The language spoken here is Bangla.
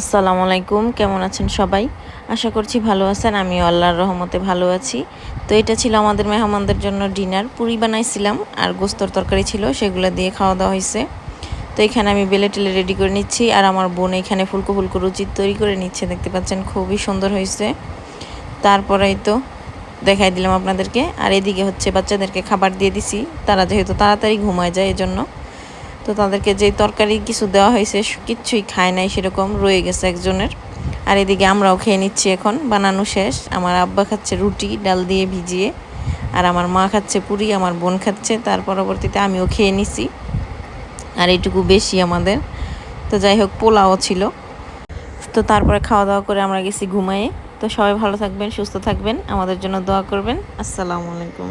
আসসালামু আলাইকুম, কেমন আছেন সবাই? আশা করছি ভালো আছেন আমি আল্লাহর রহমতে ভালো আছি। তো এটা ছিল আমাদের মেহমানদের জন্য ডিনার। পুরি বানাইছিলাম, আর গোস্তর তরকারি ছিল, সেগুলো দিয়ে খাওয়া দাওয়া হয়েছে তো এখানে আমি বেলে টেলে রেডি করে নিচ্ছি, আর আমার বোন এখানে ফুলকো ফুলকো রুচি তৈরি করে নিচ্ছে, দেখতে পাচ্ছেন খুবই সুন্দর হয়েছে তারপরেই তো দেখাই দিলাম আপনাদেরকে, আর এদিকে হচ্ছে বাচ্চাদেরকে খাবার দিয়ে দিছি, তারা যেহেতু তাড়াতাড়ি ঘুমায় যায় এজন্য। তো তাদেরকে যে তরকারি কিছু দেওয়া হয়েছে কিচ্ছুই খায় নাই সেরকম, রয়ে গেছে একজনের। আর এদিকে আমরাও খেয়ে নিচ্ছি এখন, বানানো শেষ। আমার আব্বা খাচ্ছে রুটি, ডাল দিয়ে ভিজিয়ে। আর আমার মা খাচ্ছে পুরি, আমার বোন খাচ্ছে, তার পরবর্তীতে আমিও খেয়ে নিছি। আর এইটুকু বেশি আমাদের। তো যাই হোক, পোলাও ছিল। তো তারপরে খাওয়া দাওয়া করে আমরা গেছি ঘুমায়ে। তো সবাই ভালো থাকবেন, সুস্থ থাকবেন। আমাদের জন্য দোয়া করবেন। আসসালামু আলাইকুম।